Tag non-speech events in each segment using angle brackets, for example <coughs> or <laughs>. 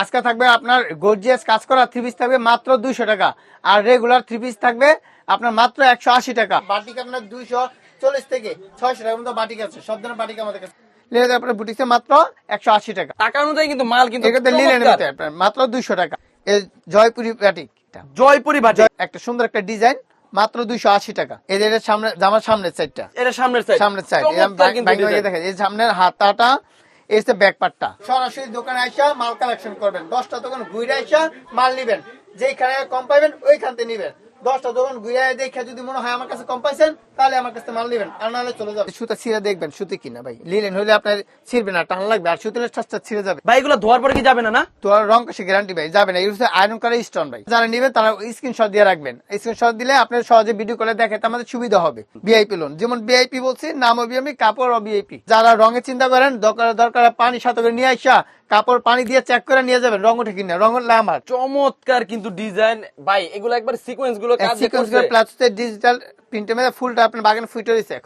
আজকে থাকবে আপনার গর্জিয়াস কাজ করা থ্রি পিস থাকবে মাত্র দুইশো টাকা। আর রেগুলার থ্রি পিস থাকবে আপনার মাত্র একশো আশি টাকা। বাটিক আপনার দুইশো চল্লিশ থেকে ছয়শো টাকার মতো বাটিক আছে। সব ধরনের বাটিক আমাদের কাছে। লিলেন আপনার বুটিক্সে মাত্র একশো আশি টাকা। টাকা অনুযায়ী কিন্তু মাল কিন্তু এক্ষেত্রে লিলেন চমৎকার। আপনার মাত্র দুইশো টাকা। এই জয়পুরি বাটিক জয়পুরি বাটি একটা সুন্দর একটা ডিজাইন মাত্র দুইশো আশি টাকা। এই সামনে জামার সামনের সাইডটা এটা সামনের সাইড সামনের সাইড। দেখেন এই সামনের হাতাটা যে ব্যাক পার্টটা সরাসরি দোকানে আইসা মাল কালেকশন করবেন। দশটা দোকান ঘুরে আইসা মাল নিবেন। যেখানে কম পাইবেন, ওইখান থেকে নিবেন। দশটা দোকান ঘুরে দেখে যদি মনে হয় আমার কাছে কম পাইছেন তাহলে আমার কাছে মাল নিবেন আর নাহলে চলে যাবে সুতা ছিঁড়ে দেখবেন সুতি কিনা ভাই। লিলেন হলে আপনার ছিঁড়বে না টান লাগবে আর সুতিলে ছিঁড়ে যাবে। ভাই এগুলো ধোয়ার পরে কি যাবে না রং গ্যারান্টি ভাই যাবে না। ইউজ আয়রন করে স্টোন ভাই। যারা নেবেন তারা স্ক্রিনশট দিয়ে রাখবেন। স্ক্রিনশট দিলে আপনার সহজে ভিডিও করে দেখাতে আমাদের সুবিধা হবে। ভিআইপি লোন যেমন ভিআইপি বলছি নাম বিএমই কাপড় ও ভিআইপি যারা রঙের চিন্তা করেন দরকার দরকার পানি সাথে নিয়ে আসা কাপড় পানি দিয়ে চেক করে নিয়ে যাবেন রং উঠে কিনা রং উঠলে আমার চমৎকার কিন্তু ডিজাইন ভাই এগুলো একবার সিকোয়েন্সগুলো সিকোয়েন্স প্লাস ডিজিটাল প্রিন্টের মধ্যে ফুলটা বাগানে ফুটে রয়েছে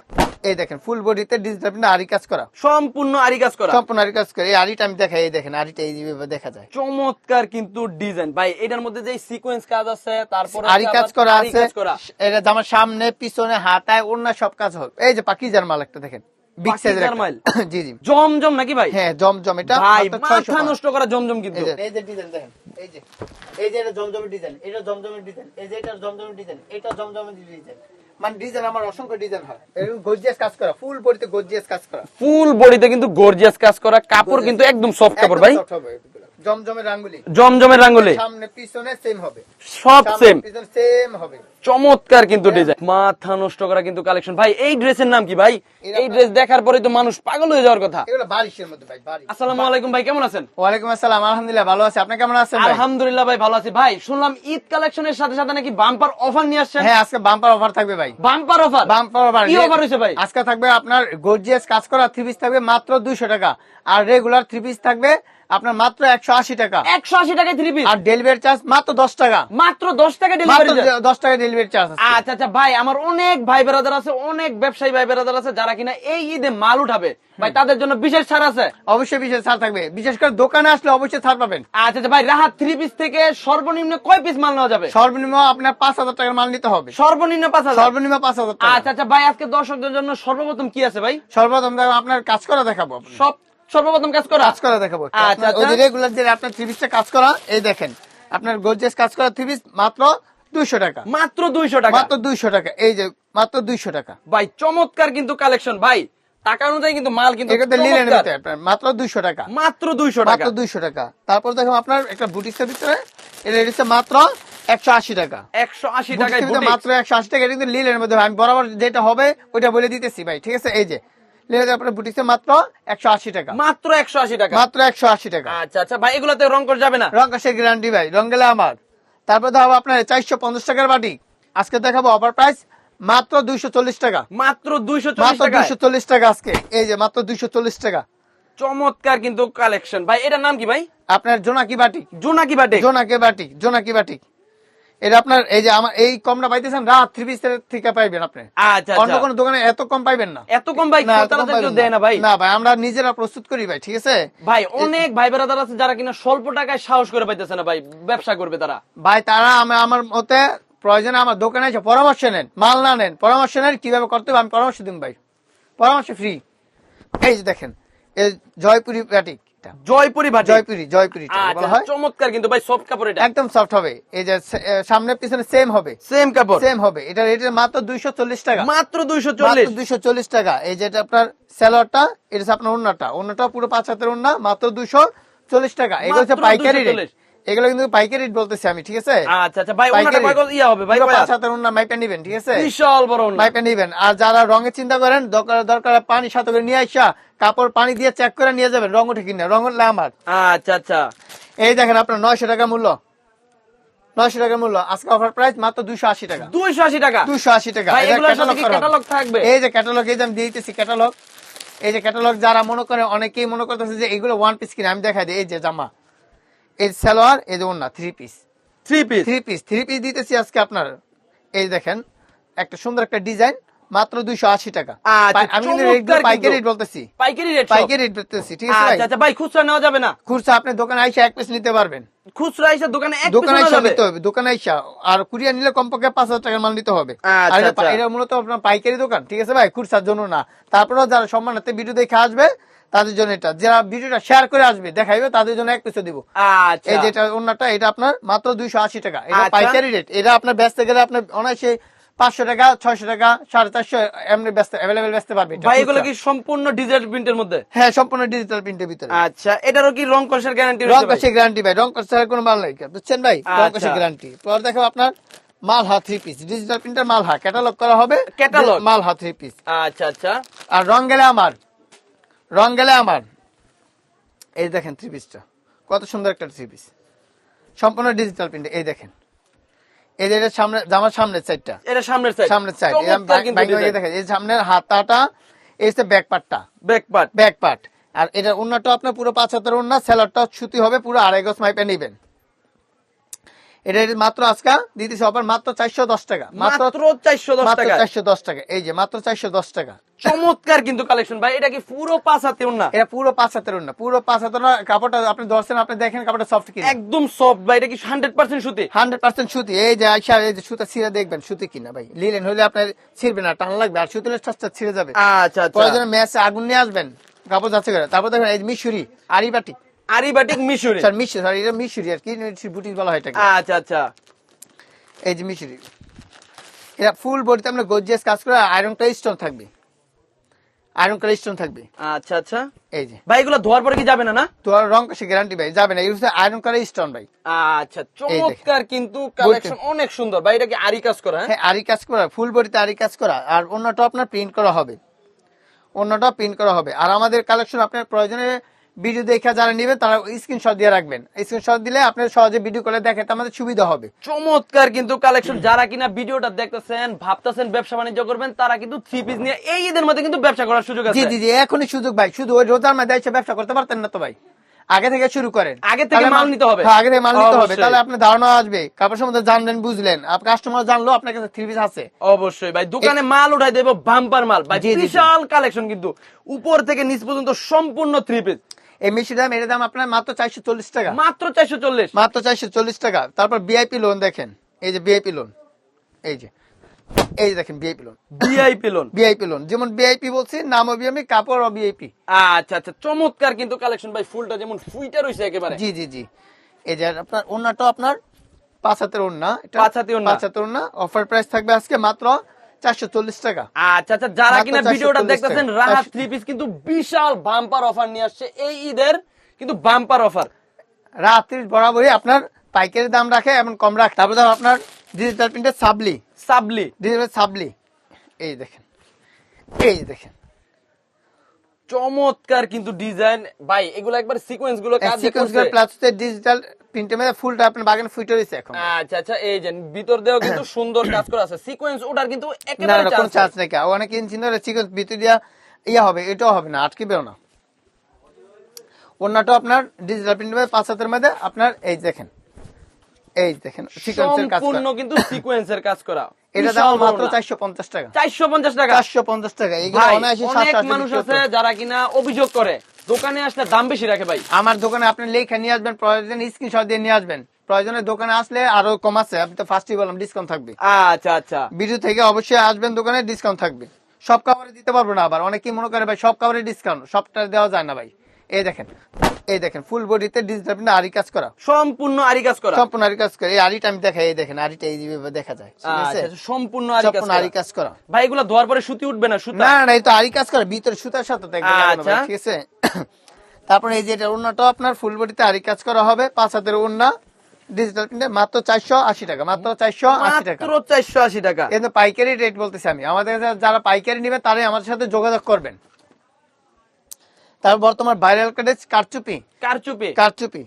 এই দেখেন ফুল বডিতে ডিজিটাল প্রিন্ট আরি কাজ করা। সম্পূর্ণ আরি কাজ করা। সম্পূর্ণ আরি কাজ করে। এই আরিটা আমি দেখাই এই দেখেন আরিটা এই যেভাবে দেখা যায়। চমৎকার কিন্তু ডিজাইন ভাই এটার মধ্যে যে সিকোয়েন্স কাজ আছে তারপরে আরি কাজ করা আছে। এটা জামার সামনে পিছনে হাতায় অন্য সব কাজ হবে। এই যে পাকিজার মাল একটা দেখেন। বিগ সাইজের মাল? জি জি। জমজম নাকি ভাই? হ্যাঁ জমজম এটা ভাই মাথা নষ্ট করা জমজম কিন্তু। এই যে। ডিজাইন দেখেন এই যে এই যে এটা জমজমের ডিজাইন এটা জমজমের ডিজাইন এই যে এটা জমজমের ডিজাইন এটা জমজমের ডিজাইন মানে ডিজাইন আমার অসংখ্য ডিজাইন হয়। গর্জিয়াস কাজ করা ফুল বডিতে গর্জিয়াস কাজ করা। ফুল বডিতে কিন্তু গর্জিয়াস কাজ করা কাপড় কিন্তু একদম সফট কাপড় ভাই। জমজমের রাঙ্গুলি। জমজমের রাঙ্গুলি। সামনে পিছনে সেম হবে। সব সেম পিছনে সেম হবে। চমৎকার কিন্তু ডিজাইন মাথা নষ্ট করা কিন্তু কালেকশন ভাই এই ড্রেসের নাম কি ভাই? এই ড্রেস দেখার পরে তো মানুষ পাগল হয়ে যাওয়ার কথা। এগুলো বারিশের মধ্যে ভাই বারিশ। আসসালামু আলাইকুম ভাই কেমন আছেন? আসসালাম আলহামদুলিল্লাহ ভালো আছি। আপনি কেমন আছেন ভাই? আলহামদুলিল্লাহ ভাই ভালো আছি। ভাই শুনলাম ঈদ কালেকশনের সাথে সাথে নাকি বাম্পার অফার নিয়ে আসছেন? হ্যাঁ আজকে বাম্পার অফার থাকবে ভাই। বাম্পার অফার বাম্পার অফার কি অফার হয়েছে ভাই? আজকে থাকবে আপনার গর্জিয়াস কাজ করা থ্রি পিস থাকবে মাত্র দুইশো টাকা। আর রেগুলার থ্রি পিস থাকবে আপনার মাত্র একশো আশি টাকা। একশো আশি টাকায় থ্রি পিস আর ডেলিভারি চার্জ মাত্র দশ টাকা। মাত্র দশ টাকা ডেলিভারি দশ টাকা ডেলিভারি চার্জ আচ্ছা আচ্ছা ভাই আমার অনেক ভাই বেরাদার আছে অনেক ব্যবসায়ী ভাই বেরাদার আছে যারা কিনা এই ঈদে মাল উঠাবে। ভাই তাদের জন্য বিশেষ ছাড় আছে। অবশ্যই বিশেষ ছাড় থাকবে। বিশেষ করে দোকানে আসলে অবশ্যই ছাড় পাবেন। আচ্ছা আচ্ছা ভাই রাহাত থ্রি পিস থেকে সর্বনিম্ন কয় পিস মাল নেওয়া যাবে? সর্বনিম্ন আপনার পাঁচ হাজার টাকার মাল নিতে হবে। সর্বনিম্ন পাঁচ হাজার? সর্বনিম্ন পাঁচ হাজার আচ্ছা আচ্ছা ভাই আজকে দর্শকদের জন্য সর্বপ্রথম কি আছে ভাই? সর্বপ্রথম আপনার কাজ করা দেখাবো সব সর্বপ্রথম কাজ করা। কাজ করা দেখাবো আচ্ছা, আচ্ছা। রেগুলার যে আপনার থ্রি পিসটা কাজ করা এই দেখেন। আপনার গর্জিয়াস কাজ করা থ্রি পিস মাত্র দুইশো টাকা। মাত্র দুইশো টাকা। মাত্র দুইশো টাকা। এই যে মাত্র দুইশো টাকা। ভাই চমৎকার কিন্তু কালেকশন ভাই টাকা অনুযায়ী কিন্তু মাল কিন্তু এক্ষেত্রে লিলেন চমৎকার। মাত্র দুইশো টাকা। মাত্র দুইশো টাকা। দুইশো টাকা। তারপর দেখো আপনার একটা বুটিক্সের ভিতরে এটা হচ্ছে মাত্র একশো আশি টাকা। একশো আশি বুটিক। মাত্র একশো আশি টাকা। এটা কিন্তু লিলের মধ্যে আমি বরাবর যেটা হবে ওইটা বলে দিতেছি ভাই। ঠিক আছে? এই যে আপনার মাত্র একশো আশি টাকা। মাত্র একশো আশি টাকা? মাত্র একশো আশি টাকা। আচ্ছা আচ্ছা ভাই এগুলোতে রং করে যাবে না? রং কাশের গ্যারান্টি ভাই রং গেলে আমার। তারপর দেখাবো আপনার চারশো পঞ্চাশ টাকার বাটি আজকে দেখাবো অফার প্রাইস মাত্র দুইশো চল্লিশ টাকা। মাত্র দুইশো চল্লিশ মাত্র দুইশো চল্লিশ টাকা আজকে। এই যে মাত্র দুইশো চল্লিশ টাকা। চমৎকার কিন্তু কালেকশন ভাই এটার নাম কি ভাই? আপনার জোনাকি বাটি জোনাকি বাটি জোনাকি বাটি জোনাকি বাটি এটা আপনার এই যে আমার এই কমটা পাইতেছেন রাত থ্রি পিস থেকে পাইবেন আপনি। আচ্ছা অন্য আচ্ছা কোনো দোকানে এত কম পাইবেন না। এত কম ভাই না, দেয় ভাই। না ভাই আমরা নিজেরা প্রস্তুত করি ভাই ঠিক আছে? ভাই অনেক ভাই বেড়াদার আছে যারা কিনা স্বল্প টাকায় সাহস করে পাইতেছে না ভাই ব্যবসা করবে তারা। ভাই তারা আমি আমার মতে প্রয়োজনে আমার দোকানে এসে পরামর্শ নেন মাল না নেন পরামর্শ নেন কীভাবে করতে হবে আমি পরামর্শ দিন ভাই। পরামর্শ ফ্রি এই যে দেখেন এই জয়পুরি বাটি জয়পুরি ভাই জয়পুরি জয়পুরি আচ্ছা চমৎকার কিন্তু ভাই সফট কাপড় এটা একদম সফট হবে। এই যে সামনে পিছনে সেম হবে। সেম কাপড়। সেম হবে। এটা রেটের মাত্র দুইশো চল্লিশ টাকা। মাত্র দুইশো চল্লিশ। দুইশো চল্লিশ টাকা। এই যে এটা আপনার স্যালোয়ারটা এটা আপনার ওন্নাটা ওন্নাটা পুরো পাঁচ হাতের ওন্না মাত্র দুইশো চল্লিশ টাকা। এগুলো হচ্ছে পাইকারি রেট 240 এগুলো কিন্তু পাইকারি রেট বলতেছি আমি ঠিক আছে? আচ্ছা আচ্ছা ভাই ওনাটা পাইকারি। ইয়া হবে ভাই পাঁচ হাতের অন্য মাইপা নিবেন ঠিক আছে? বিশাল বড় ওড়না। মাইপা নিবেন। আর যারা রঙের চিন্তা করেন দরকার দরকার পানি সাথে করে নিয়ে আসা কাপড় পানি দিয়ে চেক করে নিয়ে যাবেন রং উঠে কিনে রং উঠলে আমার। আচ্ছা আচ্ছা। এই দেখেন আপনার নয়শো টাকা মূল্য। নয়শো টাকা মূল্য। আজকে অফার প্রাইস মাত্র দুইশো আশি টাকা। দুইশো আশি টাকা? দুইশো আশি টাকা। থাকবে? এই যে ক্যাটালগ এই যে আমি দিয়ে দিতেছি ক্যাটালগ এই যে ক্যাটালগ যারা মনে করে অনেকেই মনে করতেছে যে এগুলো ওয়ান পিস কিনে আমি দেখাই দিই। এই যে জামা। এই সালোয়ার এই যে three piece three piece three piece three piece দিতেছি আজকে আপনার। এই দেখেন একটা সুন্দর একটা ডিজাইন মাত্র দুইশো আশি টাকা। আচ্ছা, আমি পাইকারি রেট বলতেছি। পাইকারি রেট পাইকারি রেট বলতেছি ঠিক আছে ভাই? আচ্ছা আচ্ছা ভাই খুচরা নেওয়া যাবে না? খুচরা আপনি দোকানে আইসা এক পিস নিতে পারবেন। খুচরা এসে দোকানে এক দোকানে আইসা নিতে হবে দোকানে আইসা। আর কুরিয়ার নিলে কমপক্ষে পাঁচ হাজার টাকার মাল নিতে হবে। আর এটা মূলত আপনার পাইকারি দোকান ঠিক আছে ভাই? খুচরার জন্য না। তারপরেও যারা সম্মানার্থে ভিডিও দেখে আসবে তাদের জন্য এটা। যারা ভিডিওটা শেয়ার করে আসবে দেখাইবে তাদের জন্য এক পিসে দিব। আচ্ছা। এই যেটা অন্যটা এটা আপনার মাত্র দুইশো আশি টাকা। এটা আচ্ছা। পাইকারি রেট এটা আপনার বেচতে গেলে আপনার অনায়াসে পাঁচশো টাকা ছয়শো টাকা সাড়ে চারশো এমনি ব্যস্ত অ্যাভেলেবেল বেচতে পারবে ভাই এগুলো কি সম্পূর্ণ ডিজিটাল প্রিন্টের মধ্যে? হ্যাঁ সম্পূর্ণ ডিজিটাল প্রিন্টের ভিতরে। আচ্ছা এটারও কি রং কষের গ্যারান্টি রং গ্যারান্টি ভাই? রং কোনো মাল নাই বুঝছেন ভাই? রং আচ্ছা। গ্যারান্টি পর দেখো আপনার মালহা থ্রি পিস ডিজিটাল প্রিন্টার মালহা ক্যাটালগ করা হবে? মালহা থ্রি পিস আচ্ছা আচ্ছা। আর রং গেলে আমার রং গেলে আমার। এই দেখেন থ্রি পিসটা কত সুন্দর একটা থ্রি পিস সম্পূর্ণ ডিজিটাল প্রিন্ট এই দেখেন। এই যে এটা সামনে জামার সামনের সাইডটা এটা সামনের সাইড সামনের সাইড দেখেন এই সামনের হাতাটা এই যে ব্যাক পার্টটা ব্যাক পার্ট ব্যাক পার্ট আর এটা অন্যটা আপনার পুরো পাঁচ হাতের অন্য সেলারটা সুতি হবে পুরো আড়াই গজ মাইপে নিবেন। এটা মাত্র আজকে? দিতেছে অফার মাত্র চারশো দশ টাকা। মাত্র চারশো দশ টাকা চারশো দশ টাকা। এই যে মাত্র চারশো দশ টাকা। চমৎকার কিন্তু কালেকশন ভাই। এটা কি পুরো পাঁচ হাতে না এটা পুরো পাঁচ হাতের অন্য পুরো পাঁচ ওড়না, কাপড়টা আপনি ধরছেন আপনি দেখেন কাপড়টা সফট কিনা। একদম সফট ভাই। এটা কি হান্ড্রেড পার্সেন্ট সুতি? হান্ড্রেড পার্সেন্ট সুতি। এই যে আইসা এই যে সুতা ছিঁড়ে দেখবেন সুতি কিনা ভাই। লিলেন হলে আপনার ছিঁড়বে না টান লাগবে। আর সুতি হলে ঠাসটা ছিঁড়ে যাবে। আচ্ছা আচ্ছা। প্রয়োজনে ম্যাচে আগুন নিয়ে আসবেন কাপড় যাচ্ছে করে তারপর দেখবেন এই মিশুরি আরিবাটি আরিবাটিক মিশরি। স্যার মিশুরি স্যার এটা মিশুরি আর কি বুটিক বলা হয় এটাকে। আচ্ছা আচ্ছা। এই যে মিশুরি। এটা ফুল বডিতে গর্জিয়াস কাজ করে আয়রনটা স্টোন থাকবে। আয়রন কালার স্টোন থাকবে। আচ্ছা আচ্ছা। এই যে। ভাই এগুলো ধোয়ার পরে কি যাবে না না? আর রং গ্যারান্টি ভাই যাবে না। হচ্ছে আয়রন স্টোন ভাই। আচ্ছা চমৎকার কিন্তু কালেকশন অনেক সুন্দর। ভাই এটা কি আরি কাজ করা হ্যাঁ? হ্যাঁ আরি কাজ করা ফুল বডিতে আরি কাজ করা। আর অন্যটা আপনার প্রিন্ট করা হবে। অন্যটা প্রিন্ট করা হবে। আর আমাদের কালেকশন আপনার প্রয়োজনে ভিডিও দেখে যারা নেবে তারা স্ক্রিনশট দিয়ে রাখবেন। স্ক্রিনশট দিলে আপনার সহজে ভিডিও করে দেখাতে আমাদের সুবিধা হবে। চমৎকার কিন্তু কালেকশন যারা কিনা ভিডিওটা দেখতেছেন ভাবতেছেন ব্যবসা বাণিজ্য করবেন তারা কিন্তু থ্রি পিস নিয়ে এই ঈদের মধ্যে কিন্তু ব্যবসা করার সুযোগ আছে। জি জি এখনই সুযোগ ভাই। শুধু ওই রোজার মধ্যে এসে ব্যবসা করতে পারতেন না তো ভাই। আগে থেকে শুরু করেন। আগে থেকে মাল নিতে হবে। হ্যাঁ, আগে থেকে মাল নিতে হবে। তাহলে আপনার ধারণা আসবে। কাপড় সম্বন্ধে জানলেন বুঝলেন। আপনার কাস্টমার জানলো আপনার কাছে থ্রি পিস আছে। অবশ্যই ভাই দোকানে মাল উঠাই দেবো বাম্পার মাল। ভাই জি, জি, জি। বিশাল কালেকশন কিন্তু। উপর থেকে নিচ পর্যন্ত সম্পূর্ণ থ্রি পিস এই মিষ্টি দাম এর দাম আপনার মাত্র চারশো চল্লিশ টাকা। মাত্র চারশো চল্লিশ। মাত্র চারশো চল্লিশ টাকা। তারপর বিআইপি লোন দেখেন। এই যে বিআইপি লোন। এই যে। এই যে দেখেন VIP lawn. VIP lawn. VIP lawn. যেমন বিআইপি বলছি নামও বিএমই কাপড় বিআইপি আচ্ছা আচ্ছা। চমৎকার কিন্তু কালেকশন ভাই ফুলটা যেমন ফুইটা রয়েছে একেবারে। জি জি জি। এই যে আপনার ওনাটা আপনার পাঁচ হাতের ওন্না। পাঁচ হাতের ওন্না অফার প্রাইস থাকবে আজকে মাত্র চারশো চল্লিশ টাকা। আচ্ছা আচ্ছা যারা কিনা ভিডিওটা দেখতেছেন রাহাত থ্রি পিস কিন্তু বিশাল বাম্পার অফার নিয়ে আসছে। এই ঈদের কিন্তু বাম্পার অফার বরাবরই আপনার পাইকারি দাম রাখে এমন কম রাখে। তারপর ধর আপনার ডিজিটাল প্রিন্টের সাবলি। সাবলি। ডিজিটাল সাবলি। এই দেখেন। এই দেখেন। চমৎকার কিন্তু ডিজাইন ভাই এগুলো একবার সিকোয়েন্সগুলো কাজ সিকোয়েন্স করছে। প্লাস ডিজিটাল প্রিন্টের মধ্যে ফুলটা আপনার বাগানে ফুটে রয়েছে এখন। আচ্ছা আচ্ছা এই যে ভিতর কিন্তু <coughs> সুন্দর কাজ করা আছে। সিকোয়েন্স ওটার কিন্তু না একেবারে না কোনো চান্স নেই। অনেক ইঞ্জিন ধরে সিকোয়েন্স ভিতর দিয়া ইয়া হবে এটাও হবে না আটকিবেও না। অন্যটা আপনার ডিজিটাল প্রিন্টের মধ্যে পাঁচ হাতের মধ্যে আপনার এই দেখেন। এই দেখেন সিকোয়েন্সের কাজ সম্পূর্ণ কিন্তু সিকোয়েন্সের কাজ করা। <laughs> এটা দাম মাত্র চারশো পঞ্চাশ টাকা। চারশো পঞ্চাশ টাকা। চারশো পঞ্চাশ টাকা এগুলো অনায়াসে অনেক মানুষ আছে যারা কিনা অভিযোগ করে দোকানে আসলে দাম বেশি রাখে ভাই। আমার দোকানে আপনি লেখা নিয়ে আসবেন প্রয়োজন স্ক্রিনশট দিয়ে নিয়ে আসবেন। প্রয়োজনে দোকানে আসলে আরও কম আছে আমি তো ফার্স্টই বললাম ডিসকাউন্ট থাকবে। আচ্ছা আচ্ছা। ভিডিও থেকে অবশ্যই আসবেন দোকানে ডিসকাউন্ট থাকবে। সব কাভারে দিতে পারব না আবার অনেকেই মনে করে ভাই সব কাভারে ডিসকাউন্ট সবটা দেওয়া যায় না ভাই। এই দেখেন এই দেখেন ফুল বডিতে ডিজিটাল প্রিন্ট আরি কাজ করা। সম্পূর্ণ আরি কাজ করা। সম্পূর্ণ আরি কাজ করা। এই আরিটা আমি দেখাই এই দেখেন আরিটা এই যেভাবে দেখা যায়। আচ্ছা, আচ্ছা, সম্পূর্ণ আরি কাজ সম্পূর্ণ করা। আরি কাজ করা। ভাই এগুলো ধোয়ার পরে সুতি উঠবে না? সুতা? না না এই তো আরি কাজ করা ভিতরে সুতার সাথে আচ্ছা। ঠিক আছে? তারপরে এই যে এটা ওড়নাটাও আপনার ফুল বডিতে আরি কাজ করা হবে পাঁচ হাতের ওড়না ডিজিটাল প্রিন্টে মাত্র চারশো আশি টাকা মাত্র চারশো আশি টাকা। মাত্র চারশো আশি টাকা। কিন্তু পাইকারি রেট বলতেছি আমি আমাদের যারা পাইকারি নেবে তারাই আমাদের সাথে যোগাযোগ করবেন। তারপর বর্তমান ভাইরাল কারচুপি। কারচুপি। কারচুপি।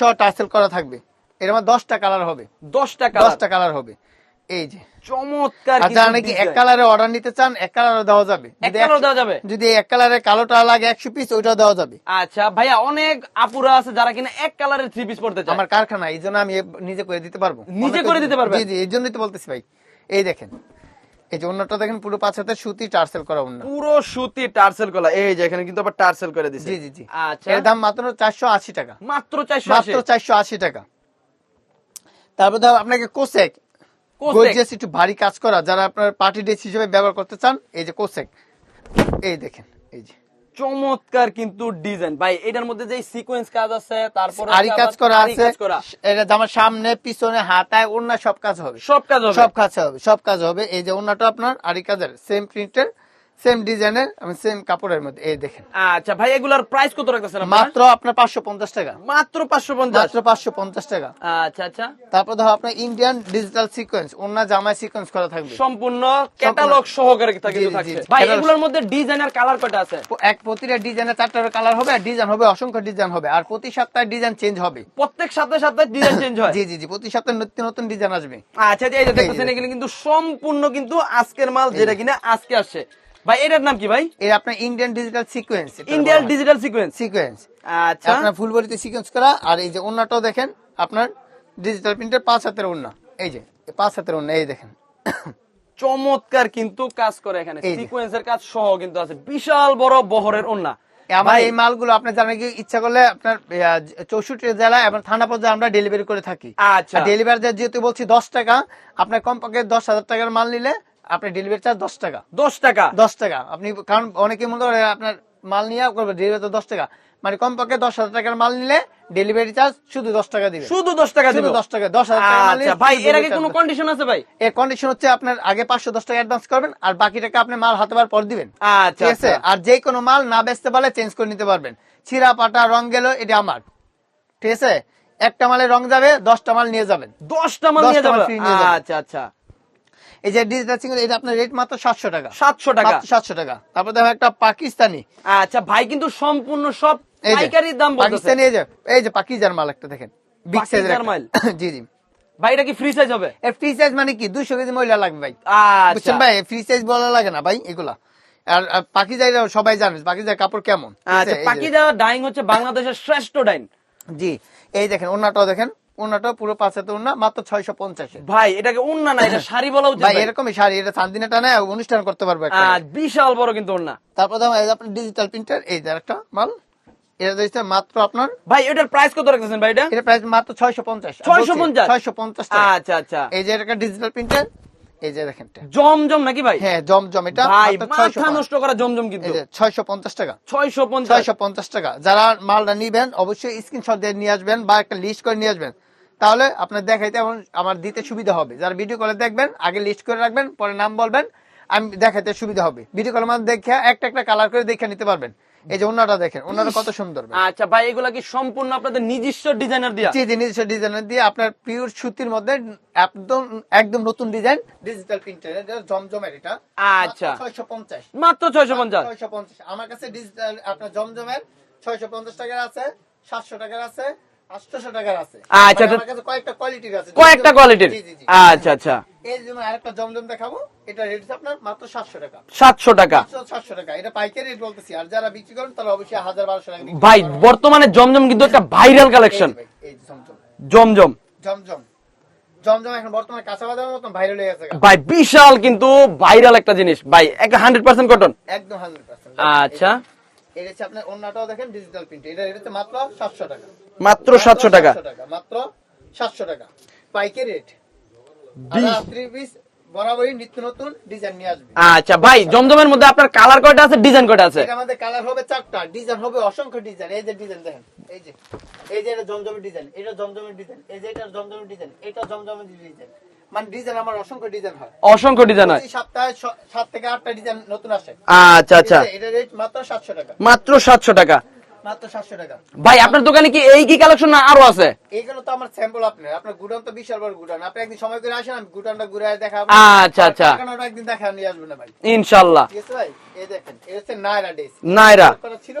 সহ করা থাকবে। এর আমার দশটা কালার হবে। দশ টাকা দশটা কালার হবে। এই যে। চমৎকার আর নাকি এক কালারে অর্ডার নিতে চান এক কালারও দেওয়া যাবে। এক যদি দেওয়া যাবে? যদি এক কালারে কালোটা লাগে একশো পিস ওইটাও দেওয়া যাবে। আচ্ছা ভাইয়া অনেক আপুরা আছে যারা কিনা এক পিস পড়তে চায়। আমার কারখানা এই জন্য আমি নিজে করে দিতে পারব। নিজে করে দিতে পারবেন? জি জি এই জন্যই তো বলতেছি ভাই। এই দেখেন এই যে অন্যটা দেখেন পুরো পাঁচ হাতে সুতি টার্সেল করা অন্য। পুরো সুতি টার্সেল করা। এই যে এখানে কিন্তু আবার টার্সেল করে দিছে। জি জি জি। আচ্ছা। এর দাম মাত্র চারশো আশি টাকা। মাত্র চারশো মাত্র চারশো আশি টাকা। তারপর ধর আপনাকে কোসেক। কোসেক। গর্জিয়াস একটু ভারী কাজ করা। যারা আপনার পার্টি ড্রেস হিসেবে ব্যবহার করতে চান এই যে কোসেক। এই দেখেন এই যে। চমৎকার কিন্তু ডিজাইন ভাই এটার মধ্যে যে সিকোয়েন্স কাজ আছে তারপর আরি কাজ করা আছে এটা জামার সামনে পিছনে হাতায় অন্য সব কাজ হবে। সব কাজ হবে। সব কাজ হবে সব কাজ হবে। এই যে অন্যটা আপনার আরি কাজের সেম প্রিন্টের সেম ডিজাইনের আমি সেম কাপড়ের মধ্যে এই দেখেন। আচ্ছা ভাই এগুলার প্রাইস কত রাখতেছেন মাত্র আপনার পাঁচশো পঞ্চাশ টাকা। মাত্র পাঁচশো পঞ্চাশ? মাত্র পাঁচশো পঞ্চাশ টাকা। আচ্ছা আচ্ছা। তারপর ধরো আপনার ইন্ডিয়ান ডিজিটাল সিকোয়েন্স অন্য জামায় সিকোয়েন্স করা থাকবে। সম্পূর্ণ ক্যাটালগ সহকারে কিন্তু থাকছে। ভাই এগুলোর মধ্যে ডিজাইন আর কালার কয়টা আছে? এক প্রতিটা ডিজাইনের চারটা কালার হবে আর ডিজাইন হবে অসংখ্য ডিজাইন হবে। আর প্রতি সপ্তাহে ডিজাইন চেঞ্জ হবে। প্রত্যেক সপ্তাহে সপ্তাহে ডিজাইন চেঞ্জ হয়? <laughs> জি জি জি প্রতি সপ্তাহে নতুন নতুন ডিজাইন আসবে। আচ্ছা এই যে দেখতেছেন এখানে কিন্তু সম্পূর্ণ কিন্তু আজকের মাল যেটা কিনা আজকে আসছে। ভাই এটার নাম কি ভাই? এর আপনার Indian digital sequence Indian digital sequence sequence আচ্ছা। আপনার ফুল বডিতে সিকোয়েন্স করা আর এই যে ওন্নাটাও দেখেন আপনার ডিজিটাল প্রিন্টের পাঁচ হাতের ওন্না। এই যে পাঁচ হাতের ওন্না এই দেখেন। চমৎকার কিন্তু কাজ করে এখানে। সিকোয়েন্সের কাজ সহ কিন্তু আছে। বিশাল বড় বহরের ওন্না। আমার এই মালগুলো আপনার জানেন কি ইচ্ছা করলে আপনার চৌষট্টি জেলা এবং থানা পর্যায়ে আমরা ডেলিভারি করে থাকি। আচ্ছা। ডেলিভারি যেহেতু বলছি দশ টাকা আপনার কমপক্ষে দশ হাজার টাকার মাল নিলে আপনার ডেলিভারি চার্জ দশ টাকা। দশ টাকা? দশ টাকা। আপনি কারণ অনেকে মনে করে আপনার মাল নিয়ে করবে ডেলিভারি দশ টাকা। মানে কমপক্ষে দশ হাজার টাকার মাল নিলে ডেলিভারি চার্জ শুধু দশ টাকা দিবে। শুধু দশ টাকা দিব? দশ টাকা। দশ হাজার আচ্ছা ভাই এর আগে কোনো কন্ডিশন আছে ভাই? এর কন্ডিশন হচ্ছে আপনার আগে পাঁচশো দশ টাকা অ্যাডভান্স করবেন আর বাকি টাকা আপনি মাল হাতে পাওয়ার পর দিবেন। আচ্ছা ঠিক আছে? আচ্ছা। আর যে কোনো মাল না বেচতে পারলে চেঞ্জ করে নিতে পারবেন। ছিঁড়া পাটা রং গেল এটা আমার। ঠিক আছে? একটা মালে রং যাবে দশটা মাল নিয়ে যাবেন। দশটা মাল নিয়ে যাবেন। আচ্ছা আচ্ছা। এই যে ডিজিটাল সিঙ্গেল এটা আপনার রেট মাত্র সাতশো টাকা। সাতশো টাকা। সাতশো টাকা। তারপর দেখো একটা পাকিস্তানি। আচ্ছা ভাই কিন্তু সম্পূর্ণ সব এই যে, পাইকারি দাম বলতেছে। পাকিস্তানি এই যে এই যে পাকিজার মাল একটা দেখেন। বিগ সাইজের মাল? <coughs> জি জি। ভাই এটা কি ফ্রি সাইজ হবে? ফ্রি সাইজ মানে কি? দুশো কেজি মহিলা লাগবে ভাই। আচ্ছা। বুঝছেন ভাই? ফ্রি সাইজ বলা লাগে না ভাই এগুলা। আর আর সবাই জানে পাকিজার কাপড় কেমন? আচ্ছা পাকিজা ডাইং হচ্ছে বাংলাদেশের শ্রেষ্ঠ ডাইং। জি। এই দেখেন ওনাটাও দেখেন। ওনাটাও পুরো ওনা মাত্র ছয়শো পঞ্চাশে। ভাই এটাকে না এটা শাড়ি বলা উচিত। এরকমই শাড়ি এটা চান্দিনা টানে অনুষ্ঠান করতে পারব বিশাল বড় কিন্তু তারপর এই যে আপনার ডিজিটাল প্রিন্টার এই যে একটা মাল এটা দিচ্ছে মাত্র আপনার ভাই এটার প্রাইস কত রাখতেছেন ভাই এটা? এটা প্রাইস মাত্র ছয়শো পঞ্চাশ 650? আচ্ছা আচ্ছা। এই যে একটা ডিজিটাল প্রিন্টার এই যে দেখেন জমজম নাকি ভাই? হ্যাঁ জম জম এটা ভাই মাত্র 650 মাথা নষ্ট করা জমজম কিন্তু। এই যে ছয়শো পঞ্চাশ টাকা। ছয়শো পঞ্চাশ। ছয়শো পঞ্চাশ টাকা। যারা মালটা নিবেন অবশ্যই স্ক্রিনশট দিয়ে নিয়ে আসবেন বা একটা লিস্ট করে নিয়ে আসবেন। তাহলে আপনার দেখাইতে এবং আমার দিতে সুবিধা হবে। যারা ভিডিও কলে দেখবেন আগে লিস্ট করে রাখবেন পরে নাম বলবেন আমি দেখাইতে সুবিধা হবে। ভিডিও কলের মধ্যে দেখে একটা একটা কালার করে দেখে নিতে পারবেন। এই যে ওনাটা দেখেন ওনাটা কত সুন্দর আচ্ছা ভাই এগুলা কি সম্পূর্ণ আপনাদের নিজস্ব ডিজাইনার দিয়া? জি জি নিজস্ব ডিজাইনার দিয়ে আপনার পিওর সুতির মধ্যে একদম একদম নতুন ডিজাইন ডিজিটাল প্রিন্টার জমজমের এটা। আচ্ছা। ছয়শো পঞ্চাশ। মাত্র ছয়শো পঞ্চাশ? ছয়শো পঞ্চাশ। আমার কাছে ডিজিটাল আপনার জমজমের ছয়শো পঞ্চাশ টাকার আছে সাতশো টাকার আছে আটশোশো টাকার আছে আচ্ছা, মানে কয়েকটা কোয়ালিটির। আচ্ছা আচ্ছা। এই যেমন আরেকটা জমজম দেখাবো এটা রেট আপনার মাত্র সাতশো টাকা। সাতশো টাকা। সাতশো টাকা। এটা পাইকারি রেট বলতেছি। আর যারা বিক্রি করেন তাহলে অবশ্যই হাজার বারোশো টাকা ভাই বর্তমানে জমজম কিন্তু একটা ভাইরাল কালেকশন এই জমজম। জমজম। জমজম। এখন বর্তমানে কাঁচা বাজারের মতন ভাইরাল হয়ে গেছে ভাই বিশাল কিন্তু ভাইরাল একটা জিনিস। ভাই একটা হান্ড্রেড পার্সেন্ট কটন একদম আচ্ছা। এটা হচ্ছে আপনার অন্যটাও দেখেন ডিজিটাল প্রিন্ট এটা এটা হচ্ছে মাত্র সাতশো টাকা। মাত্র সাতশো টাকা। মাত্র সাতশো টাকা। পাইকারি রেট। বিশ- থ্রি পিস বরাবরই নিত্য নতুন ডিজাইন নিয়ে আসবে। আচ্ছা ভাই জমজমের মধ্যে আপনার কালার কয়টা আছে ডিজাইন কয়টা আছে? এটা আমাদের কালার হবে চারটা ডিজাইন হবে অসংখ্য ডিজাইন এই যে ডিজাইন দেখেন এই যে এই যে এটা জমজমের ডিজাইন এটা জমজমের ডিজাইন এই যে এটা জমজমের ডিজাইন এটা জমজমের ডিজাইন অসংখ্য ডিজাইন হয়। আসে। আচ্ছা আচ্ছা। মাত্র সাতশো টাকা। ভাই আপনার দোকানে কি এই কি কালেকশন না আরও আছে? এইগুলো তো আমার স্যাম্পল আপনার। আপনার গুডাউন তো বিশাল বড় গুডাউন। আপনি একদিন সময় করে আসেন আমি গুডাউনটা ঘুরে দেখাবো। আচ্ছা, আচ্ছা। একদিন দেখা নিয়ে আসবেন না ভাই। ঠিক আছে ভাই? এই দেখেন এটা হচ্ছে ডেস নায়রা করা ছিল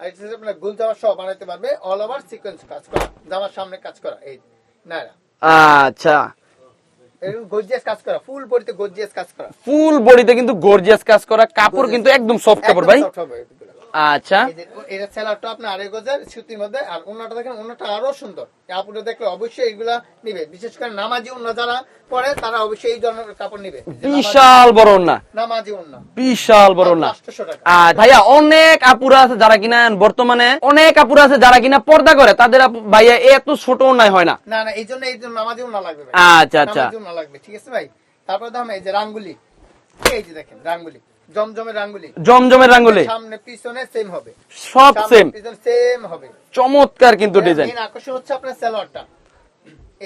আর এটা হচ্ছে আপনার গুল জামা সহ বানাইতে পারবে অল ওভার সিকোয়েন্স কাজ করা জামার সামনে কাজ করা এই আচ্ছা। গর্জিয়াস কাজ করা ফুল বডিতে গর্জিয়াস কাজ করা। ফুল বডিতে কিন্তু গর্জিয়াস কাজ করা কাপড় কিন্তু একদম সফট কাপড় ভাই। আচ্ছা। এটা সেলারটা আপনার আড়াই গজের সুতির মধ্যে আর অন্যটা দেখেন অন্যটা আরও সুন্দর। আপুটা দেখলে অবশ্যই এগুলা নিবে। বিশেষ করে নামাজি অন্য যারা পরে তারা অবশ্যই এই ধরনের কাপড় নিবে। বিশাল বড় না নামাজি অন্য বিশাল বড় না আর ভাইয়া অনেক আপুরা আছে যারা কিনা বর্তমানে অনেক আপুরা আছে যারা কিনা পর্দা করে তাদের ভাইয়া এত ছোট নাই হয় না। না না এই জন্য এই জন্য নামাজি অন্য লাগবে আচ্ছা আচ্ছা। নামাজি অন্য লাগবে ঠিক আছে ভাই? তারপর দাম এই যে রাঙ্গুলি। এই যে দেখেন রাঙ্গুলি। জমজমের রাঙ্গুলি। জমজমের রাঙ্গুলি। সামনে পিছনে সেম হবে। সব সেম সেম হবে। চমৎকার কিন্তু ডিজাইন আকর্ষণ হচ্ছে আপনার সেলরটা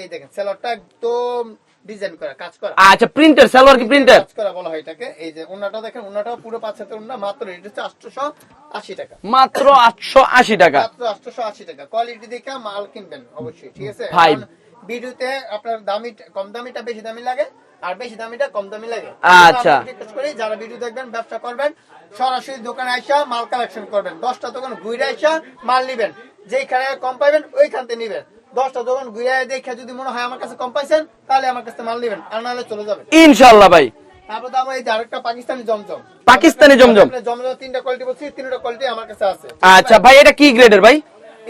এই দেখেন সেলরটা একদম ডিজাইন করা কাজ করা। আচ্ছা প্রিন্টার সালোয়ার কি প্রিন্টার কাজ করা বলা হয় এটাকে। এই যে ওনাটা দেখেন ওনাটাও পুরো পাঁচ হাতের ওনা মাত্র হচ্ছে টাকা। আটশো আশি টাকা। মাত্র টাকা। কোয়ালিটি দেখে মাল কিনবেন অবশ্যই ঠিক আছে? ভিডিওতে আপনার দামি কম দামিটা বেশি দামি লাগে আর বেশি দামিটা কম দামি লাগে। আচ্ছা। করি যারা ভিডিও দেখবেন ব্যবসা করবেন সরাসরি দোকানে আইসা মাল কালেকশন করবেন। দশটা দোকান ঘুরে আইসা মাল নিবেন। যেখানে কম পাইবেন ওইখান থেকে নিবেন। দশটা দোকান ঘুরে দেখে যদি মনে হয় আমার কাছে কম পাইছেন তাহলে আমার কাছে মাল নিবেন আর নাহলে চলে যাবেন। ইনশাল্লাহ ভাই। তারপর তো আমার এই আরেকটা পাকিস্তানি জমজম। পাকিস্তানি জমজম। আপনার জমজম তিনটা কোয়ালিটি বলছি তিনটা কোয়ালিটি আমার কাছে আছে। আচ্ছা ভাই এটা কি গ্রেডের ভাই?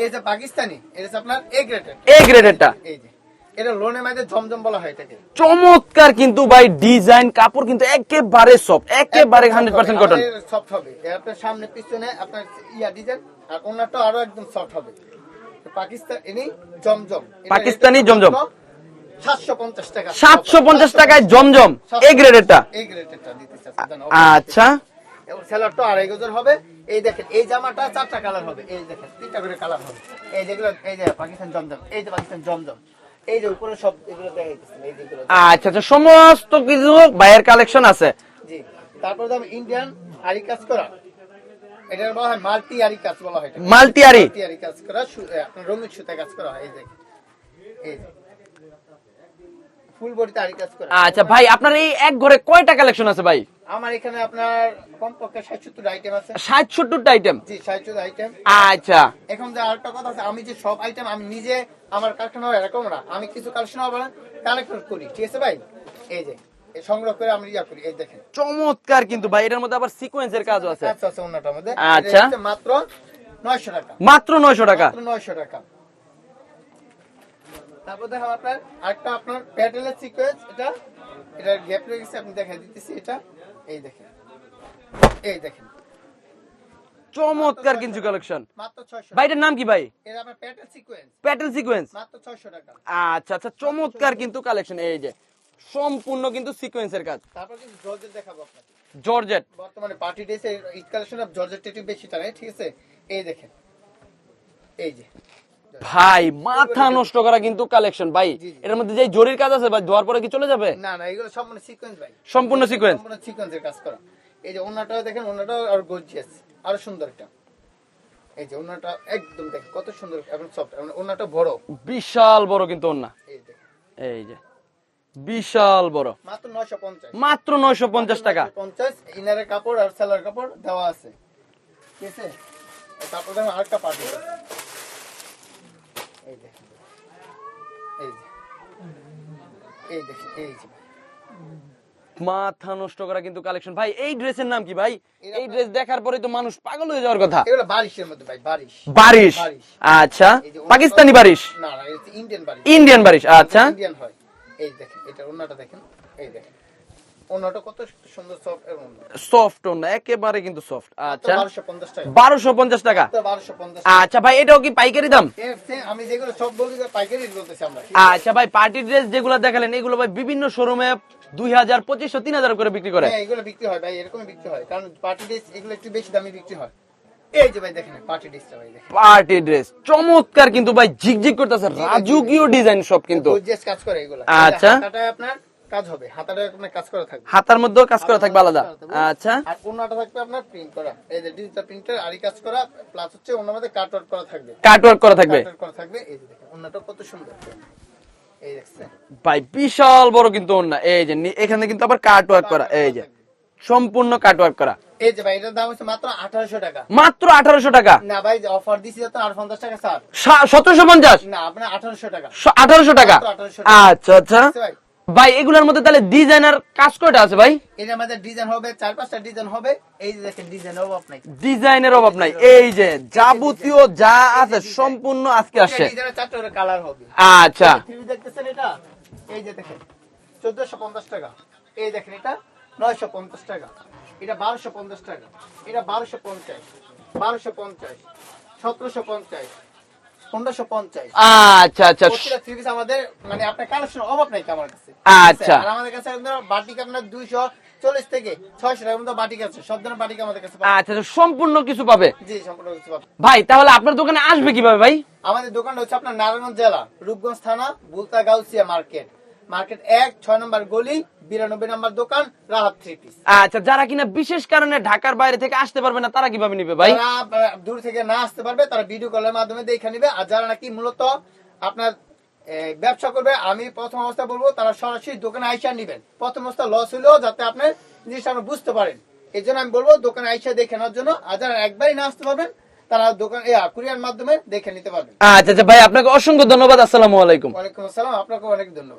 এই যে পাকিস্তানি এটা আপনার এ গ্রেডের এ গ্রেডেরটা এই যে। এটা লোনের মাঝে জমজম বলা হয় এটাকে। চমৎকার কিন্তু ভাই ডিজাইন কাপড় কিন্তু একেবারে সব একেবারে হান্ড্রেড পার্সেন্ট কটন সফট হবে। আপনার সামনে পিছনে আপনার ইয়া ডিজাইন আর ওনারটা আরও একদম সফট হবে। পাকিস্তান জমজম। পাকিস্তানি জমজম। মাত্র 750 টাকা। সাতশো পঞ্চাশ টাকায় জমজম। গ্রেডেরটা এই গ্রেডেরটা দিতে আচ্ছা। সেলারটা আড়াই গজের হবে। এই দেখেন এই জামাটা চারটা কালার হবে। এই দেখেন তিনটা করে কালার হবে। এই যেগুলো এই যে পাকিস্তান জমজম। এই যে পাকিস্তান জমজম। এই যে উপরে সব এগুলো দেখা এই যেগুলো আচ্ছা আচ্ছা সমস্ত কিছু ভাইয়ের কালেকশন আছে। জি তারপর দাম ইন্ডিয়ান আরি কাজ করা। এটার বলা হয় মাল্টি আরি কাজ বলা হয় মাল্টি আরি কাজ করা আপনার রঙিন সুতা কাজ করা হয় এই দেখেন এই যে। ফুল বডিতে আরি কাজ করা। আচ্ছা ভাই আপনার এই এক ঘরে কয়টা কালেকশন আছে ভাই? আমার এখানে আপনার কমপক্ষে ষাট সত্তর আইটেম আছে। ষাট সত্তরটা আইটেম জি ষাট সত্তর আইটেম আচ্ছা। এখন যে আরেকটা কথা আছে আমি যে সব আইটেম আমি নিজে আমার কারখানা এরকম না আমি কিছু কালেকশন আবার কালেক্ট করি ঠিক আছে ভাই? এই যে সংগ্রহ করে আমি ইয়া করি এই দেখেন। চমৎকার কিন্তু ভাই এটার মধ্যে আবার সিকোয়েন্সের কাজও আছে। আচ্ছা আচ্ছা অন্যটার মধ্যে। আচ্ছা। মাত্র নয়শো টাকা। মাত্র নয়শো টাকা। মাত্র নয়শো টাকা। তারপর দেখেন আপনার আরেকটা আপনার প্যাটেলের সিকোয়েন্স এটা এটার গ্যাপ রয়ে গেছে আপনি দেখা দিতেছি এটা। এই দেখেন। এই দেখেন। চমৎকার কিন্তু কালেকশন মাত্র ছয়শো ভাই নাম কি ভাই? প্যাটেল সিকোয়েন্স প্যাটেল সিকোয়েন্স মাত্র ছয়শো টাকা। আচ্ছা আচ্ছা চমৎকার কিন্তু কালেকশন এই যে সম্পূর্ণ কিন্তু সিকোয়েন্সের কাজ। তারপর কিন্তু জর্জেট দেখাবো আপনাকে। জর্জেট বর্তমানে পার্টি ডেসে ঈদ কালেকশন অফ জর্জেট একটু বেশি টানে ঠিক আছে? এই দেখেন। এই যে ভাই মাথা নষ্ট করা কিন্তু কালেকশন ভাই। এর মধ্যে যে জরির কাজ আছে ভাই ধোয়ার পরে কি চলে যাবে? না না এগুলো সম্পূর্ণ সিকোয়েন্স ভাই। সম্পূর্ণ সিকোয়েন্স সম্পূর্ণ সিকোয়েন্সের কাজ করা। এই যে ওনাটাও দেখেন ওনাটাও আর গর্জিয়াস আরও সুন্দর একটা। এই যে ওনাটা একদম দেখেন কত সুন্দর এবং সফট ওনাটা বড়। বিশাল বড় কিন্তু ওর না এই দেখেন। এই যে বিশাল বড়। মাত্র নয়শো পঞ্চাশ। মাত্র নয়শো পঞ্চাশ টাকা। পঞ্চাশ ইনারের কাপড় আর সেলার কাপড় দেওয়া আছে। ঠিক আছে? তারপর দেখেন আরেকটা পার্টি এই দেখেন এই যে। এই দেখেন এই যে। মাথা নষ্ট করা কিন্তু কালেকশন ভাই এই ড্রেসের নাম কি ভাই? এই ড্রেস দেখার পরে তো মানুষ পাগল হয়ে যাওয়ার কথা। এগুলো বারিশের মধ্যে ভাই বারিশ। আচ্ছা। পাকিস্তানি বারিশ? না না ইন্ডিয়ান বারিশ। ইন্ডিয়ান বারিশ আচ্ছা। ইন্ডিয়ান হয়। এই দেখেন এটা ওনাটা দেখেন। এই দেখেন। ওনাটা কত সুন্দর সফট এবং সফট না একেবারে কিন্তু সফট আচ্ছা। টাকা। টাকা? আচ্ছা ভাই এটাও কি পাইকারি দাম? আমি যেগুলো সব বলি পাইকারি বলতেছি আমরা। আচ্ছা ভাই পার্টি ড্রেস যেগুলো দেখালেন এগুলো ভাই বিভিন্ন শোরুমে দুই হাজার পঁচিশশো তিন হাজার করে বিক্রি করে। হ্যাঁ এগুলো বিক্রি হয় ভাই এরকমই বিক্রি হয়। কারণ পার্টি ড্রেস এগুলো একটু বেশি দামে বিক্রি হয়। এই যে ভাই দেখেন পার্টি ড্রেসটা ভাই দেখেন। পার্টি ড্রেস চমৎকার কিন্তু ভাই ঝিকঝিক করতেছে। রাজকীয় ডিজাইন সব কিন্তু। কাজ করে এগুলো। আচ্ছা। আপনার কাজ হবে হাতাটা আপনার কাজ করা থাকবে। হাতার মধ্যেও কাজ করা থাকবে আলাদা? আচ্ছা। আর থাকবে আপনার প্রিন্ট করা। এই যে ডিজিটাল প্রিন্টার আরি কাজ করা প্লাস হচ্ছে মধ্যে কাট ওয়ার্ক করা থাকবে। কাট ওয়ার্ক করা থাকবে? কাট ওয়ার্ক করা থাকবে। এই যে দেখেন কত সুন্দর। এই দেখছেন? ভাই বিশাল বড় কিন্তু এই যে এখানে কিন্তু আবার কাট ওয়ার্ক করা। এই যে সম্পূর্ণ কাট ওয়ার্ক করা। এই যে ভাই এটার দাম হচ্ছে মাত্র আঠারোশো টাকা। মাত্র আঠারোশো টাকা? না ভাই অফার দিছি আর পঞ্চাশ টাকা স্যার সতেরোশো পঞ্চাশ? না আপনার আঠারোশো টাকা। আঠারোশো টাকা? মাত্র 1800 টাকা। আচ্ছা আচ্ছা। ভাই এগুলোর মধ্যে তাহলে ডিজাইনার কাজ কয়টা আছে ভাই? এটা আমাদের ডিজাইন হবে চার পাঁচটা ডিজাইন হবে। এই যে দেখেন ডিজাইন অভাব নাই। ডিজাইনের অভাব নাই। এই যে যাবতীয় যা আছে সম্পূর্ণ আজকে আসে। এই ডিজাইনের চারটা করে কালার হবে। আচ্ছা। দেখতেছেন এটা? এই যে দেখেন 1450 টাকা। এই দেখেন এটা 950 টাকা। এটা 1250 টাকা। এটা 1250 1250 1750 আচ্ছা আচ্ছা। আমাদের মানে আপনার কালেকশন অভাব নাই আমার কাছে। আচ্ছা। আর আমাদের কাছে বাটিক আপনার দুইশো চল্লিশ থেকে ছয়শো টাকার মতো বাটিক আছে। সব ধরনের বাটিক আমাদের কাছে আচ্ছা আচ্ছা, সম্পূর্ণ কিছু পাবে? জি সম্পূর্ণ কিছু পাবে ভাই তাহলে আপনার দোকানে আসবে কীভাবে ভাই? আমাদের দোকানটা হচ্ছে আপনার নারায়ণগঞ্জ জেলা রূপগঞ্জ থানা বুলতা গাউসিয়া মার্কেট। মার্কেট এক ছয় নম্বর গলি বিরানব্বই নম্বর দোকান রাহাত থ্রি পিস। আচ্ছা যারা কিনা বিশেষ কারণে ঢাকার বাইরে থেকে আসতে পারবে না তারা কীভাবে নিবে ভাই? দূর থেকে না আসতে পারবে তারা ভিডিও কলের মাধ্যমে দেখে নিবে। আর যারা নাকি মূলত আপনার ব্যবসা করবে আমি প্রথম অবস্থা বলব তারা সরাসরি দোকানে আইসা নিবেন। প্রথম অবস্থা লস হলেও যাতে আপনার জিনিসটা আপনি বুঝতে পারেন। এই জন্য আমি বলব দোকানে আইসা দেখে নেওয়ার জন্য আর যারা একবারই না আসতে পারবেন তারা দোকান কুরিয়ার মাধ্যমে দেখে নিতে পারবেন। আচ্ছা আচ্ছা ভাই আপনাকে অসংখ্য ধন্যবাদ আসসালামু আলাইকুম। ওয়ালাইকুম আসসালাম আপনাকে অনেক ধন্যবাদ।